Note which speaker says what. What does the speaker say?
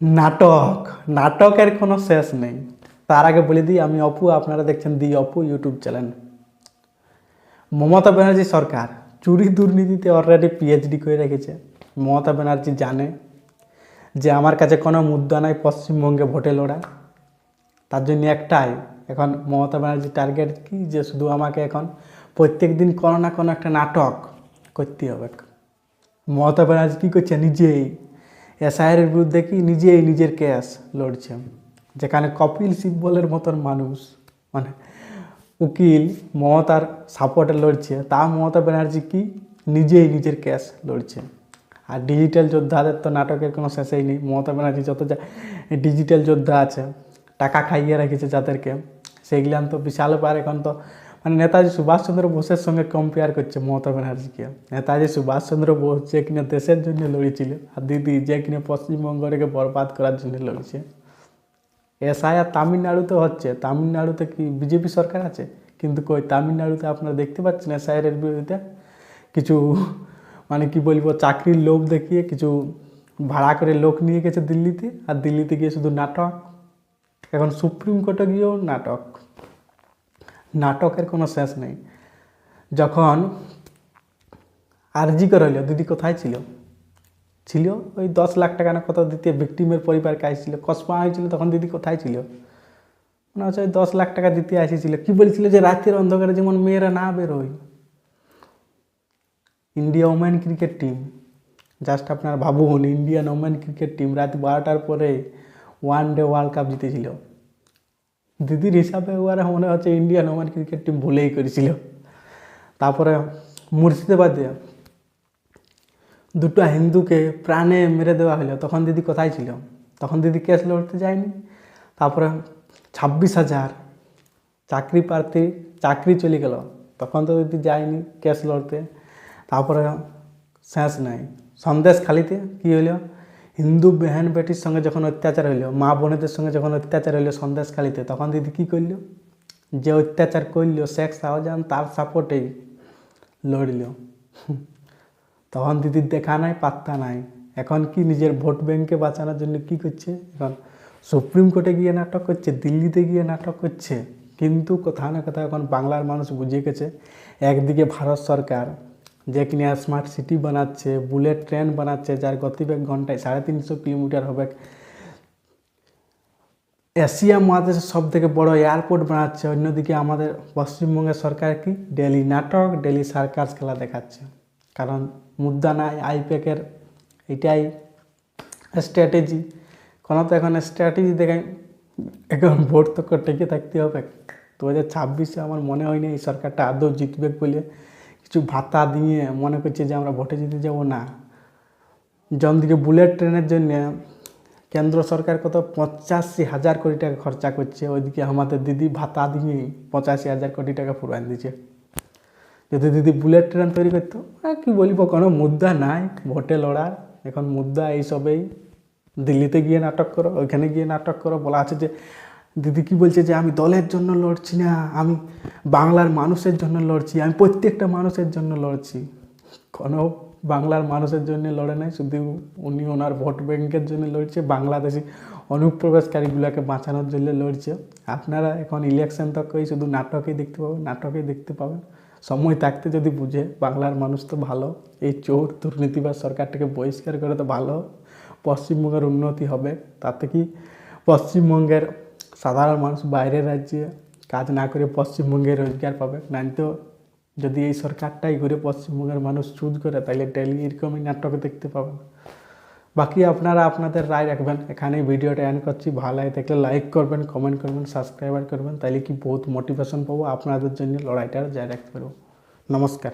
Speaker 1: নাটক। নাটকের কোনো শেষ নেই। তার আগে বলে দিই, আমি অপু, আপনারা দেখছেন the Apu YouTube channel. Mamata Banerjee সরকার, চুরি দুর্নীতিতে অলরেডি পিএইচডি করে রেখেছে। মমতা ব্যানার্জি জানে যে আমার কাছে কোনো মুদ্রা নাই পশ্চিমবঙ্গে ভোটে লড়া তার জন্য একটাই, এখন মমতা ব্যানার্জির টার্গেট কি? যে শুধু আমাকে এখন প্রত্যেক দিন কোনো না কোনো একটা নাটক করতে হবে। মমতা ব্যানার্জি কী করছে? নিজেই এসআইয়ের বিরুদ্ধে কি নিজেই নিজের কেস লড়ছে? যেখানে কপিল সিব্বলের মতন মানুষ মানে উকিল মমতার সাপোর্টে লড়ছে, তা মমতা ব্যানার্জি কি নিজেই নিজের কেস লড়ছে? আর ডিজিটাল যোদ্ধাদের তো নাটকের কোনো শেষেই নেই। মমতা ব্যানার্জি যত যা ডিজিটাল যোদ্ধা আছে, টাকা খাইয়ে রেখেছে যাদেরকে সেগুলান তো বিশাল পার এখন তো মানে নেতাজি সুভাষচন্দ্র বোসের সঙ্গে কম্পেয়ার করছে মমতা ব্যানার্জিকে। নেতাজি সুভাষচন্দ্র বোস যে কিনা দেশের জন্য লড়েছিল আর দিদি যে কিনা পশ্চিমবঙ্গকে বরবাদ করার জন্য লড়ছে। এসআই আর তামিলনাড়ুতে হচ্ছে, তামিলনাড়ুতে কি বিজেপি সরকার আছে? কিন্তু কই তামিলনাড়ুতে আপনারা দেখতে পাচ্ছেন এসআইয়ের বিরুদ্ধে কিছু মানে কি বলব, চাকরির লোভ দেখিয়ে কিছু ভাড়া করে লোক নিয়ে গেছে দিল্লিতে, আর দিল্লিতে গিয়ে শুধু নাটক। এখন সুপ্রিম কোর্টে গিয়েও নাটক। নাটকের কোনো শেষ নেই। যখন আরজি করে হইল দিদি কোথায় ছিল? ছিল ওই দশ লাখ টাকা না কত দিতে ভিক্টিমের পরিবার কাজ ছিল কসমা হয়েছিল তখন দিদি কোথায় ছিল? মনে হচ্ছে ওই দশ লাখ টাকা দিতে আসেছিল। কি বলেছিল যে রাতের অন্ধকারে যেমন মেয়েরা না বেরোয়। India women cricket team, just আপনার ভাবুন, ইন্ডিয়ান ওমেন ক্রিকেট টিম রাত বারোটার পরে ওয়ান ডে ওয়ার্ল্ড কাপ জিতেছিল। দিদির হিসাবে ওরা মনে হচ্ছে ইন্ডিয়ান ওমেন ক্রিকেট টিম ভুলেই করেছিল। তারপরে মুর্শিদাবাদে দুটো হিন্দুকে প্রাণে মেরে দেওয়া হলো। তখন দিদি কোথায় ছিল? তখন দিদি কেস লড়তে যায়নি। তারপরে ছাব্বিশ হাজার চাকরি প্রার্থী, চাকরি চলে গেল। তখন তো দিদি যায়নি কেস লড়তে। তারপরে শেষ নাই। সন্দেশ খালিতে কী হইল হিন্দু বেহেন বেটির সঙ্গে যখন অত্যাচার হইল, মা বোনেদের সঙ্গে যখন অত্যাচার হইল সন্দেশকালীতে তখন দিদি কী করল যে অত্যাচার করল শেখ শাহজাহান তার সাপোর্টেই লড়ল। তখন দিদির দেখা নাই, পাত্তা নাই। এখন কি নিজের ভোট ব্যাংকে বাঁচানোর জন্য কি করছে? এখন সুপ্রিম কোর্টে গিয়ে নাটক করছে, দিল্লিতে গিয়ে নাটক করছে। কিন্তু কোথাও না কোথাও এখন বাংলার মানুষ বুঝে গেছে, একদিকে ভারত সরকার যে কিনা স্মার্ট সিটি বানাচ্ছে বুলেট ট্রেন বানাচ্ছে, যার গতিবেগ ঘন্টায় সাড়ে তিনশো কিলোমিটার হবে। এশিয়া মহাদেশের সব থেকে বড় এয়ারপোর্ট বানাচ্ছে। অন্যদিকে আমাদের পশ্চিমবঙ্গের সরকার কি? ডেলি নাটক ডেলি সার্কাস খেলা দেখাচ্ছে। কারণ মুদ্রা নাই আইপ্যাকের এটাই স্ট্র্যাটেজি কোনো তো এখন স্ট্র্যাটেজি দেখে এখন ভোট তো টিকে থাকতে হবে। দু হাজার ছাব্বিশে আমার মনে হয়নি এই সরকারটা আদৌ জিতবে বলে। কিছু ভাতা দিয়ে মনে করছে যে আমরা ভোটে জিতে যাব না। দিকে বুলেট ট্রেনের জন্য কেন্দ্র সরকার কত পঁচাশি হাজার কোটি টাকা খরচা করছে। ওইদিকে আমাদের দিদি ভাতা দিয়ে পঁচাশি হাজার কোটি টাকা ফুরান দিচ্ছে যদি দিদি বুলেট ট্রেন তৈরি করতো কি বলব, কোনো মুদ্রা নাই, ভোটে লড়ার। এখন মুদ্রা এইসবেই। দিল্লিতে গিয়ে নাটক করো, ওইখানে গিয়ে নাটক করো, বলা আছে যে দিদি কি বলছে যে আমি দলের জন্য লড়ছি না, আমি বাংলার মানুষের জন্য লড়ছি, আমি প্রত্যেকটা মানুষের জন্য লড়ছি। কোনো বাংলার মানুষের জন্য লড়ে নাই, শুধু উনি ওনার ভোট ব্যাংকের জন্য লড়ছে, বাংলাদেশি অনুপ্রবেশকারীগুলোকে বাঁচানোর জন্য লড়ছে। আপনারা এখন ইলেকশন তকই শুধু নাটকেই দেখতে পাবেন, নাটকেই দেখতে পাবেন। সময় থাকতে যদি বুঝে, বাংলার মানুষ তো ভালো। এই চোর দুর্নীতিবাজ সরকারটাকে বহিষ্কার করে তো ভালো। পশ্চিমবঙ্গের উন্নতি হবে, তাতে কি পশ্চিমবঙ্গের সাধারণ মানুষ বাইরের রাজ্যে কাজ না করে পশ্চিমবঙ্গে রোজগার পাবে। তো যদি এই সরকারটাই ঘুরে পশ্চিমবঙ্গের মানুষ চুজ করে তাহলে ডেলি এরকমই নাটক দেখতে পাবেন। বাকি আপনারা আপনাদের রায় রাখবেন। এখানে ভিডিওটা এন্ড করছি। ভালো লাগে দেখলে লাইক করবেন কমেন্ট করবেন সাবস্ক্রাইবার করবেন তাহলে কি বহুত মোটিভেশন পাবো আপনাদের জন্য লড়াইটা জারি রাখতে পারব। নমস্কার।